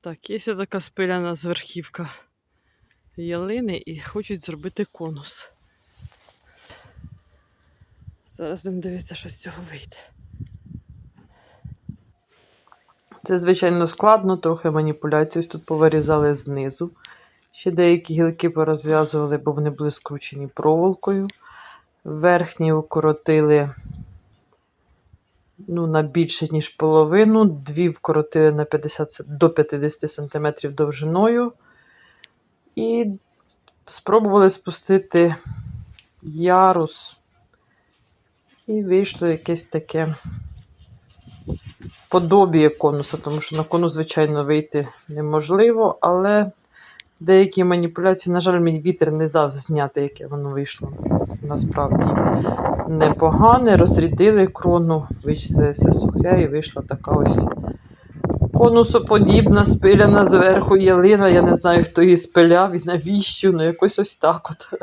Так, є така спиляна зверхівка ялини і хочуть зробити конус. Зараз будемо дивитися, що з цього вийде. Це, звичайно, складно, трохи маніпуляцій. Тут повирізали знизу. Ще деякі гілки порозв'язували, бо вони були скручені проволокою. Верхні укоротили ну, на більше, ніж половину. Дві вкоротили на 50, до 50 см довжиною. І спробували спустити ярус. І вийшло якесь таке подобіє конуса, тому що на конус, звичайно, вийти неможливо, але деякі маніпуляції, на жаль, мені вітер не дав зняти, яке воно вийшло. Насправді непогане. Розрядили крону, вичистили сухе і вийшла така ось конусоподібна, спиляна зверху ялина. Я не знаю, хто її спиляв і навіщо, ну якось ось так от.